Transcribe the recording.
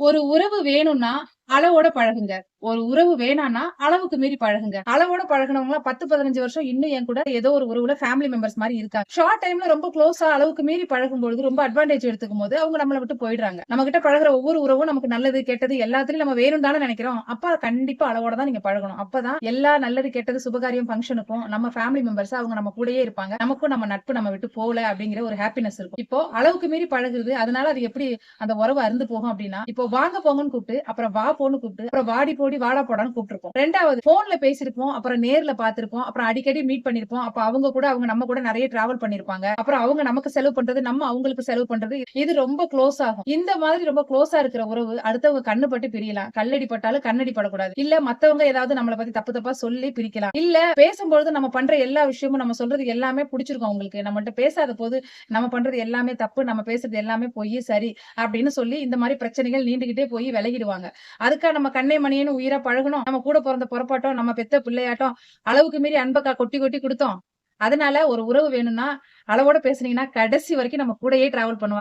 ஒரு உறவு வேணும்னா அளவோட பழகுங்க. ஒரு உறவு வேணாம்னா அளவுக்கு மீறி பழகுங்க. அளவோட பழகுனவங்க பத்து பதினஞ்சு வருஷம் இன்னும் என் கூட ஏதோ ஒரு உறவுல ஃபேமிலி மெம்பர்ஸ் மாதிரி இருக்காங்க. ஷார்ட் டைம்ல ரொம்ப க்ளோஸா அளவுக்கு மீறி பழகும் பொழுது ரொம்ப அட்வான்டேஜ் எடுத்துக்கும் போது அவங்க நம்மளை விட்டு போயிடுறாங்க. நம்ம கிட்ட பழகுற ஒவ்வொரு உறவும் நமக்கு நல்லது கெட்டது எல்லாத்துலயும் நம்ம வேணும் தானே நினைக்கிறோம். அப்ப கண்டிப்பா அளவோட தான் நீங்க பழகணும். அப்பதான் எல்லா நல்லது கெட்டது சுபகாரியம் ஃபங்க்ஷனுக்கும் நம்ம ஃபேமிலி மெம்பர்ஸ் அவங்க நம்ம கூடயே இருப்பாங்க. நமக்கும் நம்ம நட்பு நம்ம விட்டு போகல அப்படிங்கிற ஒரு ஹாப்பினஸ் இருக்கும். இப்போ அளவுக்கு மீறி பழகுது அதனால அது எப்படி அந்த உறவு அருந்து போகும் அப்படின்னா இப்போ வாங்க போங்கன்னு கூப்பிட்டு அப்புறம் வா போன்னு கூப்பிட்டு அப்புறம் வாடி போடி வாடா போடான்னு கூப்பிட்டுருப்போம். ரெண்டாவது போன்ல பேசிருப்போம் அப்புறம் நேர்ல பாத்திருப்போம் அப்புறம் அடிக்கடி மீட் பண்ணிருப்போம் அப்ப அவங்க கூட அவங்க நம்ம கூட நிறைய டிராவல் பண்ணிருப்பாங்க அப்புறம் அவங்க நமக்கு செலவு பண்றது நம்ம அவங்களுக்கு செலவு பண்றது இது ரொம்ப க்ளோஸ் ஆகும். இந்த மாதிரி ரொம்ப க்ளோஸா இருக்கிற உறவு அடுத்தவங்க கண்ணு பட்டு பிரியலாம். கல்லடி பட்டாலும் கண்ணடி படக்கூடாது. இல்ல மத்தவங்க ஏதாவது நம்மளை பத்தி தப்பு தப்பா சொல்லி பிரிக்கலாம். இல்ல பேசும்பொழுது நம்ம பண்ற எல்லா விஷயமும் நம்ம சொல்றது எல்லாமே பிடிச்சிருக்கும் அவங்களுக்கு. நம்மகிட்ட பேசாத போது நம்ம பண்றது எல்லாமே தப்பு நம்ம பேசுறது எல்லாமே பொய் சரி அப்படின்னு சொல்லி இந்த மாதிரி பிரச்சனைகள் நீண்டுகிட்டே போய் விலகிடுவாங்க. அதுக்காக நம்ம கண்ணை மணியன்னு உயிரா பழகணும். நம்ம கூட பிறந்த புறப்பாட்டம். நம்ம பெத்த பிள்ளையாட்டம். அளவுக்கு மீறி அன்பக்கா கொட்டி கொட்டி கொடுத்தோம். அதனால ஒரு உறவு வேணும்னா அளவோட பேசுனீங்கன்னா கடைசி வரைக்கும் நம்ம கூடயே டிராவல் பண்ணுவோம்